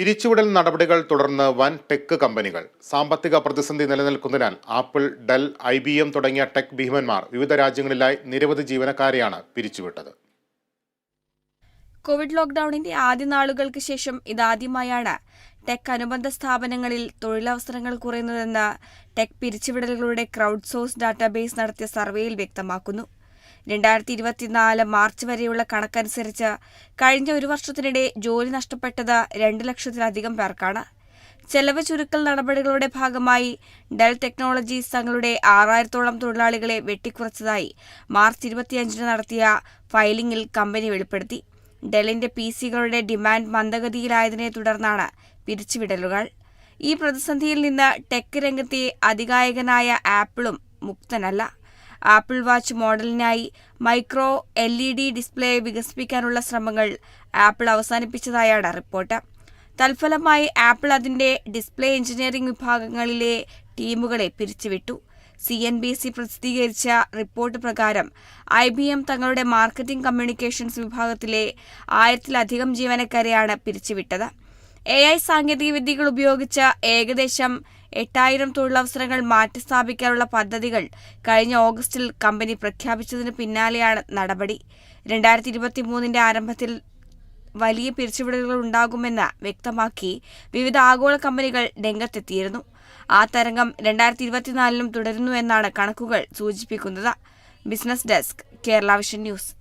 പിരിച്ചുവിടൽ നടപടികൾ തുടർന്ന് വൻ ടെക് കമ്പനികൾ. സാമ്പത്തിക പ്രതിസന്ധി നിലനിൽക്കുന്നതിനാൽ Apple Dell I B M തുടങ്ങിയ ടെക് ഭീമന്മാർ വിവിധ രാജ്യങ്ങളിലായി നിരവധി ജീവനക്കാരെയാണ് പിരിച്ചുവിട്ടത്. കോവിഡ് ലോക്ക്ഡൌണിന്റെ ആദ്യ നാളുകൾക്ക് ശേഷം ഇതാദ്യമായാണ് ടെക് അനുബന്ധ സ്ഥാപനങ്ങളിൽ തൊഴിലവസരങ്ങൾ കുറയുന്നതെന്ന് ടെക് പിരിച്ചുവിടലുകളുടെ ക്രൗഡ് സോഴ്സ് ഡാറ്റാബേസ് നടത്തിയ സർവേയിൽ വ്യക്തമാക്കുന്നു. രണ്ടായിരത്തി ഇരുപത്തിനാല് മാർച്ച് വരെയുള്ള കണക്കനുസരിച്ച് കഴിഞ്ഞ ഒരു വർഷത്തിനിടെ ജോലി നഷ്ടപ്പെട്ടത് രണ്ട് ലക്ഷത്തിലധികം പേർക്കാണ്. ചെലവ് ചുരുക്കൽ നടപടികളുടെ ഭാഗമായി ഡെൽ ടെക്നോളജീസ് തങ്ങളുടെ ആറായിരത്തോളം തൊഴിലാളികളെ വെട്ടിക്കുറച്ചതായി മാർച്ച് ഇരുപത്തിയഞ്ചിന് നടത്തിയ ഫയലിംഗിൽ കമ്പനി വെളിപ്പെടുത്തി. ഡെല്ലിന്റെ പി സികളുടെ ഡിമാൻഡ് മന്ദഗതിയിലായതിനെ തുടർന്നാണ് പിരിച്ചുവിടലുകൾ. ഈ പ്രതിസന്ധിയിൽ നിന്ന് ടെക് രംഗത്തെ അധികായകനായ ആപ്പിളും മുക്തനല്ല. Apple watch മോഡലിനായി micro L E D display വികസിപ്പിക്കാനുള്ള ശ്രമങ്ങൾ ആപ്പിൾ അവസാനിപ്പിച്ചതായാണ് റിപ്പോർട്ട്. തൽഫലമായി ആപ്പിൾ അതിന്റെ ഡിസ്പ്ലേ എഞ്ചിനീയറിംഗ് വിഭാഗങ്ങളിലെ ടീമുകളെ പിരിച്ചുവിട്ടു. സി എൻ ബി സി പ്രസിദ്ധീകരിച്ച റിപ്പോർട്ട് പ്രകാരം ഐ ബി എം തങ്ങളുടെ മാർക്കറ്റിംഗ് കമ്മ്യൂണിക്കേഷൻസ് വിഭാഗത്തിലെ ആയിരത്തിലധികം ജീവനക്കാരെയാണ് പിരിച്ചുവിട്ടത്. എ ഐ സാങ്കേതികവിദ്യകൾ ഉപയോഗിച്ച ഏകദേശം എട്ടായിരം തൊഴിലവസരങ്ങൾ മാറ്റിസ്ഥാപിക്കാനുള്ള പദ്ധതികൾ കഴിഞ്ഞ ഓഗസ്റ്റിൽ കമ്പനി പ്രഖ്യാപിച്ചതിന് പിന്നാലെയാണ് നടപടി. രണ്ടായിരത്തി ഇരുപത്തി മൂന്നിന്റെ ആരംഭത്തിൽ വലിയ പിരിച്ചുവിടലുകൾ ഉണ്ടാകുമെന്ന് വ്യക്തമാക്കി വിവിധ ആഗോള കമ്പനികൾ രംഗത്തെത്തിയിരുന്നു. ആ തരംഗം രണ്ടായിരത്തി ഇരുപത്തിനാലിലും തുടരുന്നുവെന്നാണ് കണക്കുകൾ സൂചിപ്പിക്കുന്നത്. Business desk Kerala vision news.